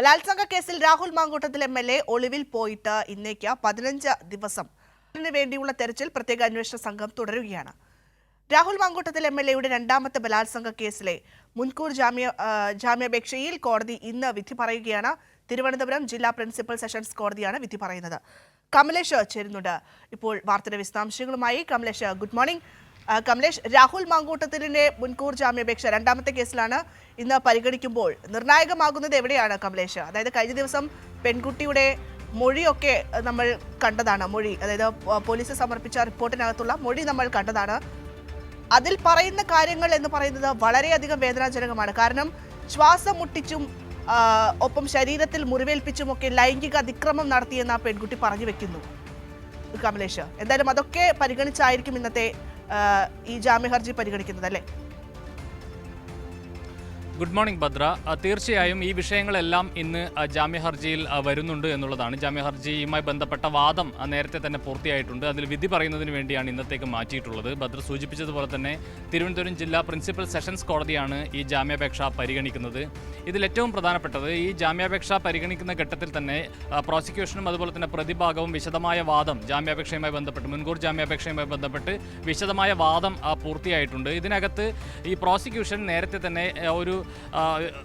ബലാത്സംഗ കേസിൽ Rahul Mamkootathil M L A ഒളിവിൽ പോയിട്ട് ഇന്നേക്ക് പതിനഞ്ച് ദിവസം. ഇതിനു വേണ്ടിയുള്ള തെരച്ചിൽ പ്രത്യേക അന്വേഷണ സംഘം തുടരുകയാണ്. രാഹുൽ മാങ്കൂട്ടത്തിൽ എം എൽ എയുടെ രണ്ടാമത്തെ ബലാത്സംഗ കേസിലെ മുൻകൂർ ജാമ്യ ജാമ്യാപേക്ഷയിൽ കോടതി ഇന്ന് വിധി പറയുകയാണ്. തിരുവനന്തപുരം ജില്ലാ പ്രിൻസിപ്പൽ സെഷൻസ് കോടതിയാണ് വിധി പറയുന്നത്. കമലേഷ് ചേരുന്നുണ്ട്. ഇപ്പോൾ വാർത്തയുടെ വിശദാംശങ്ങളുമായി കമലേഷ്. Good morning. കമലേഷ് രാഹുൽ മാങ്കൂട്ടത്തിലിന്റെ മുൻകൂർ ജാമ്യാപേക്ഷ രണ്ടാമത്തെ കേസിലാണ് ഇന്ന് പരിഗണിക്കുമ്പോൾ നിർണായകമാകുന്നത് എവിടെയാണ് കമലേഷ്? അതായത് കഴിഞ്ഞ ദിവസം പെൺകുട്ടിയുടെ മൊഴിയൊക്കെ നമ്മൾ കണ്ടതാണ്. മൊഴി അതായത് പോലീസ് സമർപ്പിച്ച റിപ്പോർട്ടിനകത്തുള്ള മൊഴി നമ്മൾ കണ്ടതാണ്. അതിൽ പറയുന്ന കാര്യങ്ങൾ എന്ന് പറയുന്നത് വളരെയധികം വേദനാജനകമാണ്. കാരണം ശ്വാസം മുട്ടിച്ചും ഒപ്പം ശരീരത്തിൽ മുറിവേൽപ്പിച്ചുമൊക്കെ ലൈംഗിക അതിക്രമം നടത്തിയെന്ന് ആ പെൺകുട്ടി പറഞ്ഞു വെക്കുന്നു. കമലേഷ് എന്തായാലും അതൊക്കെ പരിഗണിച്ചായിരിക്കും ഇന്നത്തെ ഈ ജാമ്യ ഹർജി പരിഗണിക്കുന്നത് അല്ലേ? Good morning Bhadra. തീർച്ചയായും ഈ വിഷയങ്ങളെല്ലാം ഇന്ന് ജാമ്യ ഹർജിയിൽ വരുന്നുണ്ട് എന്നുള്ളതാണ്. ജാമ്യ ഹർജിയുമായി ബന്ധപ്പെട്ട വാദം നേരത്തെ തന്നെ പൂർത്തിയായിട്ടുണ്ട്. അതിൽ വിധി പറയുന്നതിന് വേണ്ടിയാണ് ഇന്നത്തേക്ക് മാറ്റിയിട്ടുള്ളത്. ഭദ്ര സൂചിപ്പിച്ചതുപോലെ തന്നെ തിരുവനന്തപുരം ജില്ലാ പ്രിൻസിപ്പൽ സെഷൻസ് കോടതിയാണ് ഈ ജാമ്യാപേക്ഷ പരിഗണിക്കുന്നത്. ഇതിൽ ഏറ്റവും പ്രധാനപ്പെട്ടത് ഈ ജാമ്യാപേക്ഷ പരിഗണിക്കുന്ന ഘട്ടത്തിൽ തന്നെ പ്രോസിക്യൂഷനും അതുപോലെ തന്നെ പ്രതിഭാഗവും വിശദമായ വാദം ജാമ്യാപേക്ഷയുമായി ബന്ധപ്പെട്ട് മുൻകൂർ ജാമ്യാപേക്ഷയുമായി ബന്ധപ്പെട്ട് വിശദമായ വാദം പൂർത്തിയായിട്ടുണ്ട്. ഇതിനകത്ത് ഈ പ്രോസിക്യൂഷൻ നേരത്തെ തന്നെ ഒരു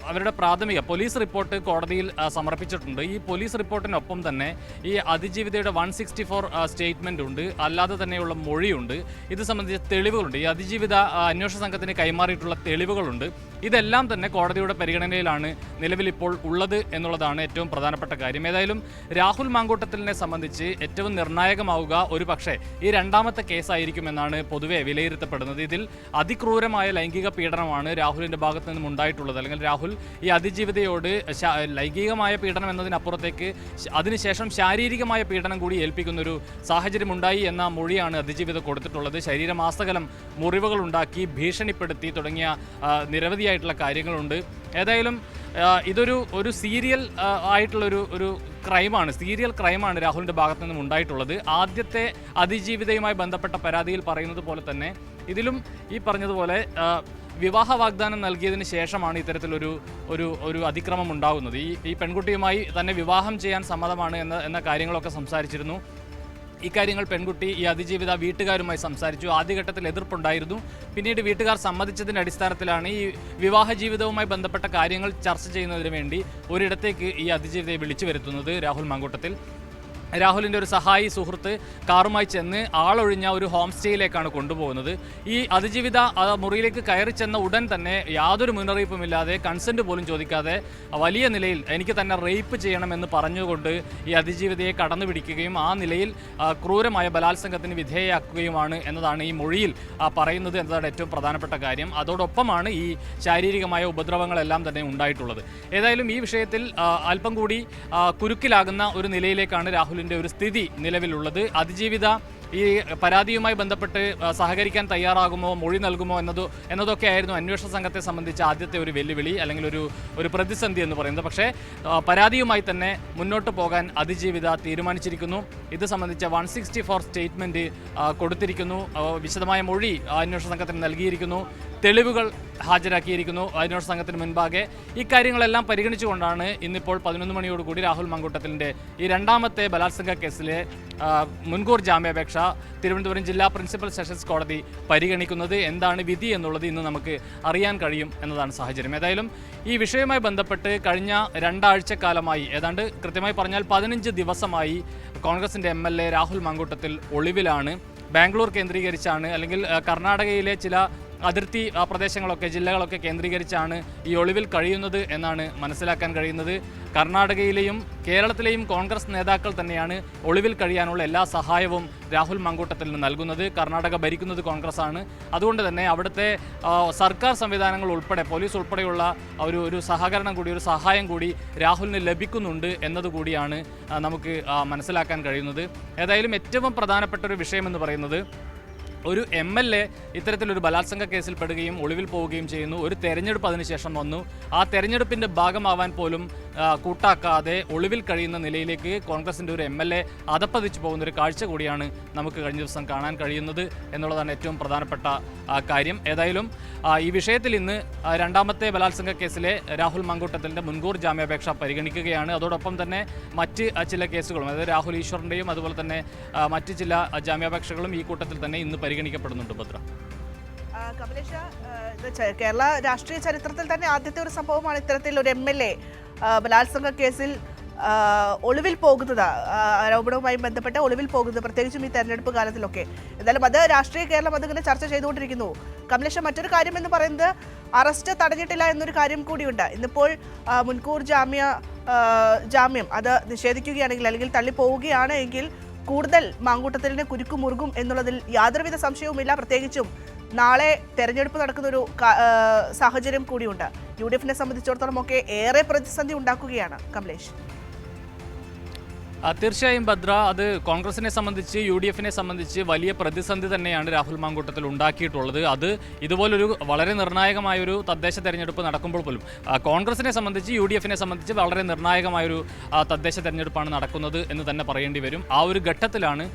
അവരുടെ പ്രാഥമിക പോലീസ് റിപ്പോർട്ട് കോടതിയിൽ സമർപ്പിച്ചിട്ടുണ്ട്. ഈ പോലീസ് റിപ്പോർട്ടിനൊപ്പം തന്നെ ഈ അതിജീവിതയുടെ വൺ സിക്സ്റ്റി ഫോർ സ്റ്റേറ്റ്മെന്റ് ഉണ്ട്. അല്ലാതെ തന്നെയുള്ള മൊഴിയുണ്ട്. ഇത് സംബന്ധിച്ച തെളിവുകളുണ്ട്. ഈ അതിജീവിത അന്വേഷണ സംഘത്തിന് കൈമാറിയിട്ടുള്ള തെളിവുകളുണ്ട്. ഇതെല്ലാം തന്നെ കോടതിയുടെ പരിഗണനയിലാണ് നിലവിലിപ്പോൾ ഉള്ളത് എന്നുള്ളതാണ് ഏറ്റവും പ്രധാനപ്പെട്ട കാര്യം. ഏതായാലും രാഹുൽ മാങ്കൂട്ടത്തിലിനെ സംബന്ധിച്ച് ഏറ്റവും നിർണായകമാവുക ഒരു പക്ഷേ ഈ രണ്ടാമത്തെ കേസായിരിക്കുമെന്നാണ് പൊതുവെ വിലയിരുത്തപ്പെടുന്നത്. ഇതിൽ അതിക്രൂരമായ ലൈംഗിക പീഡനമാണ് രാഹുലിന്റെ ഭാഗത്തു നിന്നും ഉണ്ടായിട്ടുള്ളത്. അല്ലെങ്കിൽ രാഹുൽ ഈ അതിജീവിതയോട് ലൈംഗികമായ പീഡനം എന്നതിനപ്പുറത്തേക്ക് അതിനുശേഷം ശാരീരികമായ പീഡനം കൂടി ഏൽപ്പിക്കുന്ന ഒരു സാഹചര്യം ഉണ്ടായി എന്ന മൊഴിയാണ് അതിജീവിത കൊടുത്തിട്ടുള്ളത്. ശരീരമാസകലം മുറിവുകൾ ഉണ്ടാക്കി ഭീഷണിപ്പെടുത്തി തുടങ്ങിയ ആ, നിരവധിയായിട്ടുള്ള കാര്യങ്ങളുണ്ട്. ഏതായാലും ഇതൊരു ഒരു സീരിയൽ ആയിട്ടുള്ളൊരു ഒരു ക്രൈമാണ്. സീരിയൽ ക്രൈമാണ് രാഹുലിന്റെ ഭാഗത്തു നിന്നും ഉണ്ടായിട്ടുള്ളത്. ആദ്യത്തെ അതിജീവിതയുമായി ബന്ധപ്പെട്ട പരാതിയിൽ പറയുന്നത് പോലെ തന്നെ ഇതിലും ഈ പറഞ്ഞതുപോലെ വിവാഹ വാഗ്ദാനം നൽകിയതിന് ശേഷമാണ് ഇത്തരത്തിലൊരു ഒരു ഒരു അതിക്രമം ഉണ്ടാകുന്നത്. ഈ ഈ പെൺകുട്ടിയുമായി തന്നെ വിവാഹം ചെയ്യാൻ സമ്മതമാണ് എന്ന എന്ന കാര്യങ്ങളൊക്കെ സംസാരിച്ചിരുന്നു. ഇക്കാര്യങ്ങൾ പെൺകുട്ടി ഈ അതിജീവിത വീട്ടുകാരുമായി സംസാരിച്ചു. ആദ്യഘട്ടത്തിൽ എതിർപ്പുണ്ടായിരുന്നു. പിന്നീട് വീട്ടുകാർ സമ്മതിച്ചതിന്റെ അടിസ്ഥാനത്തിലാണ് ഈ വിവാഹ ജീവിതവുമായി ബന്ധപ്പെട്ട കാര്യങ്ങൾ ചർച്ച ചെയ്യുന്നതിന് വേണ്ടി ഒരിടത്തേക്ക് ഈ അതിജീവിതയെ വിളിച്ചു വരുത്തുന്നത് രാഹുൽ മാങ്കൂട്ടത്തിൽ. രാഹുലിന്റെ ഒരു സഹായി സുഹൃത്ത് കാറുമായി ചെന്ന് ആളൊഴിഞ്ഞ ഒരു ഹോം സ്റ്റേയിലേക്കാണ് കൊണ്ടുപോകുന്നത്. ഈ അതിജീവിത മുറിയിലേക്ക് കയറി ചെന്ന ഉടൻ തന്നെ യാതൊരു മുന്നറിയിപ്പുമില്ലാതെ കൺസെന്റ് പോലും ചോദിക്കാതെ വലിയ നിലയിൽ എനിക്ക് തന്നെ റേപ്പ് ചെയ്യണമെന്ന് പറഞ്ഞുകൊണ്ട് ഈ അതിജീവിതയെ കടന്നു പിടിക്കുകയും ആ നിലയിൽ ക്രൂരമായ ബലാത്സംഗത്തിന് വിധേയയാക്കുകയുമാണ് എന്നതാണ് ഈ മൊഴിയിൽ പറയുന്നത് എന്നതാണ് ഏറ്റവും പ്രധാനപ്പെട്ട കാര്യം. അതോടൊപ്പമാണ് ഈ ശാരീരികമായ ഉപദ്രവങ്ങളെല്ലാം തന്നെ ഉണ്ടായിട്ടുള്ളത്. ഏതായാലും ഈ വിഷയത്തിൽ അല്പം കൂടി കുരുക്കിലാകുന്ന ഒരു നിലയിലേക്കാണ് രാഹുലിന്റെ ഒരു സ്ഥിതി നിലവിലുള്ളത്. അതിജീവിത ഈ പരാതിയുമായി ബന്ധപ്പെട്ട് സഹകരിക്കാൻ തയ്യാറാകുമോ മൊഴി നൽകുമോ എന്നത് എന്നതൊക്കെ ആയിരുന്നു അന്വേഷണ സംഘത്തെ സംബന്ധിച്ച് ആദ്യത്തെ ഒരു വെല്ലുവിളി അല്ലെങ്കിൽ ഒരു ഒരു പ്രതിസന്ധി എന്ന് പറയുന്നത്. പക്ഷേ പരാതിയുമായി തന്നെ മുന്നോട്ട് പോകാൻ അതിജീവിത തീരുമാനിച്ചിരിക്കുന്നു. ഇത് സംബന്ധിച്ച വൺ സിക്സ്റ്റി ഫോർ സ്റ്റേറ്റ്മെന്റ് കൊടുത്തിരിക്കുന്നു. വിശദമായ മൊഴി അന്വേഷണ സംഘത്തിന് നൽകിയിരിക്കുന്നു. തെളിവുകൾ ഹാജരാക്കിയിരിക്കുന്നു അന്വേഷണ സംഘത്തിന് മുൻപാകെ. ഇക്കാര്യങ്ങളെല്ലാം പരിഗണിച്ചുകൊണ്ടാണ് ഇന്നിപ്പോൾ പതിനൊന്ന് മണിയോടുകൂടി രാഹുൽ മങ്കൂട്ടത്തിലിന്റെ ഈ രണ്ടാമത്തെ ബലാത്സംഗ കേസിലെ മുൻകൂർ ജാമ്യാപേക്ഷ തിരുവനന്തപുരം ജില്ലാ പ്രിൻസിപ്പൽ സെഷൻസ് കോടതി പരിഗണിക്കുന്നത് എന്താണ് വിധി എന്നുള്ളത് ഇന്ന് നമുക്ക് അറിയാൻ കഴിയും എന്നതാണ് സാഹചര്യം. ഏതായാലും ഈ വിഷയവുമായി ബന്ധപ്പെട്ട് കഴിഞ്ഞ രണ്ടാഴ്ചക്കാലമായി ഏതാണ്ട് കൃത്യമായി പറഞ്ഞാൽ പതിനഞ്ച് ദിവസമായി കോൺഗ്രസിന്റെ എ രാഹുൽ മങ്കൂട്ടത്തിൽ ഒളിവിലാണ്. ബാംഗ്ലൂർ കേന്ദ്രീകരിച്ചാണ് അല്ലെങ്കിൽ കർണാടകയിലെ ചില അതിർത്തി പ്രദേശങ്ങളൊക്കെ ജില്ലകളൊക്കെ കേന്ദ്രീകരിച്ചാണ് ഈ ഒളിവിൽ കഴിയുന്നത് എന്നാണ് മനസ്സിലാക്കാൻ കഴിയുന്നത്. കർണാടകയിലെയും കേരളത്തിലെയും കോൺഗ്രസ് നേതാക്കൾ തന്നെയാണ് ഒളിവിൽ കഴിയാനുള്ള എല്ലാ സഹായവും രാഹുൽ മങ്കൂട്ടത്തിൽ നിന്ന് നൽകുന്നത്. കർണാടക ഭരിക്കുന്നത് കോൺഗ്രസ് ആണ് അതുകൊണ്ട് തന്നെ അവിടുത്തെ സർക്കാർ സംവിധാനങ്ങൾ ഉൾപ്പെടെ പോലീസ് ഉൾപ്പെടെയുള്ള ഒരു ഒരു സഹകരണം കൂടി ഒരു സഹായം കൂടി രാഹുലിന് ലഭിക്കുന്നുണ്ട് എന്നതുകൂടിയാണ് നമുക്ക് മനസ്സിലാക്കാൻ കഴിയുന്നത്. ഏതായാലും ഏറ്റവും പ്രധാനപ്പെട്ട ഒരു വിഷയമെന്ന് പറയുന്നത് ഒരു എം എൽ എ ഇത്തരത്തിലൊരു ബലാത്സംഗ കേസിൽ പെടുകയും ഒളിവിൽ പോവുകയും ചെയ്യുന്നു. ഒരു തെരഞ്ഞെടുപ്പ് അതിനുശേഷം വന്നു. ആ തെരഞ്ഞെടുപ്പിന്റെ ഭാഗമാവാൻ പോലും കൂട്ടാക്കാതെ ഒളിവിൽ കഴിയുന്ന നിലയിലേക്ക് കോൺഗ്രസിന്റെ ഒരു എം എൽ എ അതപ്പതിച്ചു പോകുന്ന ഒരു കാഴ്ച കൂടിയാണ് നമുക്ക് കഴിഞ്ഞ ദിവസം കാണാൻ കഴിയുന്നത് എന്നുള്ളതാണ് ഏറ്റവും പ്രധാനപ്പെട്ട കാര്യം. ഏതായാലും ഈ വിഷയത്തിൽ ഇന്ന് രണ്ടാമത്തെ ബലാത്സംഗ കേസിലെ രാഹുൽ മങ്കൂട്ടത്തിന്റെ മുൻകൂർ ജാമ്യാപേക്ഷ പരിഗണിക്കുകയാണ്. അതോടൊപ്പം തന്നെ മറ്റ് ചില കേസുകളും അതായത് രാഹുൽ ഈശ്വറിന്റെയും അതുപോലെ തന്നെ മറ്റ് ചില ജാമ്യാപേക്ഷകളും ഈ കൂട്ടത്തിൽ തന്നെ ഇന്ന് പരിഗണിക്കപ്പെടുന്നുണ്ട് ഭദ്ര. കമലേഷ് കേരള രാഷ്ട്രീയ ചരിത്രത്തിൽ തന്നെ ആദ്യത്തെ ഒരു സംഭവമാണ് ഇത്തരത്തിൽ ഒരു എം എൽ എ ബലാത്സംഗ കേസിൽ ഒളിവിൽ പോകുന്നത് ആരോപണവുമായി ബന്ധപ്പെട്ട് ഒളിവിൽ പോകുന്നത് പ്രത്യേകിച്ചും ഈ തെരഞ്ഞെടുപ്പ് കാലത്തിലൊക്കെ. എന്തായാലും അത് രാഷ്ട്രീയ കേരളം അതിങ്ങനെ ചർച്ച ചെയ്തുകൊണ്ടിരിക്കുന്നു. കമലേഷ മറ്റൊരു കാര്യം എന്ന് പറയുന്നത് അറസ്റ്റ് തടഞ്ഞിട്ടില്ല എന്നൊരു കാര്യം കൂടിയുണ്ട്. ഇന്നിപ്പോൾ മുൻകൂർ ജാമ്യ ജാമ്യം അത് നിഷേധിക്കുകയാണെങ്കിൽ അല്ലെങ്കിൽ തള്ളിപ്പോവുകയാണ് എങ്കിൽ കൂടുതൽ മാങ്കൂട്ടത്തിന് കുരുക്കു മുറുകും എന്നുള്ളതിൽ യാതൊരുവിധ സംശയവുമില്ല. പ്രത്യേകിച്ചും നാളെ തെരഞ്ഞെടുപ്പ് നടക്കുന്നൊരു സാഹചര്യം കൂടിയുണ്ട്. യു ഡി എഫിനെ സംബന്ധിച്ചിടത്തോളം ഒക്കെ ഏറെ പ്രതിസന്ധി ഉണ്ടാക്കുകയാണ് കമലേഷ്. തീർച്ചയായും ഭദ്ര അത് കോൺഗ്രസിനെ സംബന്ധിച്ച് യു ഡി എഫിനെ സംബന്ധിച്ച് വലിയ പ്രതിസന്ധി തന്നെയാണ് രാഹുൽ മാങ്കൂട്ടത്തിൽ ഉണ്ടാക്കിയിട്ടുള്ളത്. അത് ഇതുപോലൊരു വളരെ നിർണായകമായൊരു തദ്ദേശ തെരഞ്ഞെടുപ്പ് നടക്കുമ്പോൾ പോലും കോൺഗ്രസിനെ സംബന്ധിച്ച് യു ഡി എഫിനെ സംബന്ധിച്ച് വളരെ നിർണായകമായൊരു തദ്ദേശ തെരഞ്ഞെടുപ്പാണ് നടക്കുന്നത് എന്ന് തന്നെ പറയേണ്ടി വരും. ആ ഒരു ഘട്ടത്തിലാണ്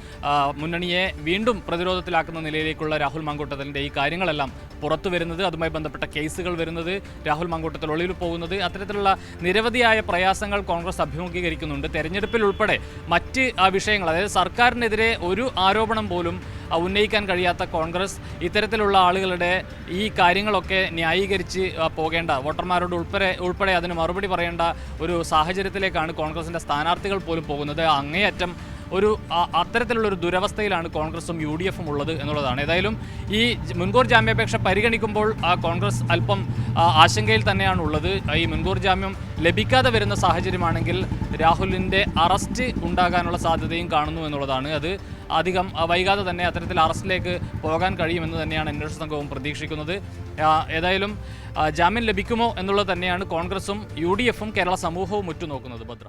മുന്നണിയെ വീണ്ടും പ്രതിരോധത്തിലാക്കുന്ന നിലയിലേക്കുള്ള രാഹുൽ മാങ്കൂട്ടത്തിന്റെ ഈ കാര്യങ്ങളെല്ലാം പുറത്തു വരുന്നത് അതുമായി ബന്ധപ്പെട്ട കേസുകൾ വരുന്നത് രാഹുൽ മങ്കൂട്ടത്തിൽ ഒളിവിൽ പോകുന്നത് അത്തരത്തിലുള്ള നിരവധിയായ പ്രയാസങ്ങൾ കോൺഗ്രസ് അഭിമുഖീകരിക്കുന്നുണ്ട്. തെരഞ്ഞെടുപ്പിൽ ഉൾപ്പെടെ മറ്റ് വിഷയങ്ങൾ അതായത് സർക്കാരിനെതിരെ ഒരു ആരോപണം പോലും ഉന്നയിക്കാൻ കഴിയാത്ത കോൺഗ്രസ് ഇത്തരത്തിലുള്ള ആളുകളുടെ ഈ കാര്യങ്ങളൊക്കെ ന്യായീകരിച്ച് പോകേണ്ട വോട്ടർമാരോട് ഉൾപ്പെടെ ഉൾപ്പെടെ അതിന് മറുപടി പറയേണ്ട ഒരു സാഹചര്യത്തിലേക്കാണ് കോൺഗ്രസിന്റെ സ്ഥാനാർത്ഥികൾ പോലും പോകുന്നത്. അങ്ങേയറ്റം ഒരു അത്തരത്തിലുള്ള ഒരു ദുരവസ്ഥയിലാണ് കോൺഗ്രസും യു ഡി എഫും ഉള്ളത് എന്നുള്ളതാണ്. ഏതായാലും ഈ മുൻകൂർ ജാമ്യാപേക്ഷ പരിഗണിക്കുമ്പോൾ കോൺഗ്രസ് അല്പം ആശങ്കയിൽ തന്നെയാണ് ഉള്ളത്. ഈ മുൻകൂർ ജാമ്യം ലഭിക്കാതെ വരുന്ന സാഹചര്യമാണെങ്കിൽ രാഹുലിന്റെ അറസ്റ്റ് ഉണ്ടാകാനുള്ള സാധ്യതയും കാണുന്നു എന്നുള്ളതാണ്. അത് അധികം വൈകാതെ തന്നെ അത്തരത്തിൽ അറസ്റ്റിലേക്ക് പോകാൻ കഴിയുമെന്ന് തന്നെയാണ് അന്വേഷണ സംഘവും പ്രതീക്ഷിക്കുന്നത്. ഏതായാലും ജാമ്യം ലഭിക്കുമോ എന്നുള്ളത് തന്നെയാണ് കോൺഗ്രസും യു കേരള സമൂഹവും ഉറ്റുനോക്കുന്നത് ഭദ്ര.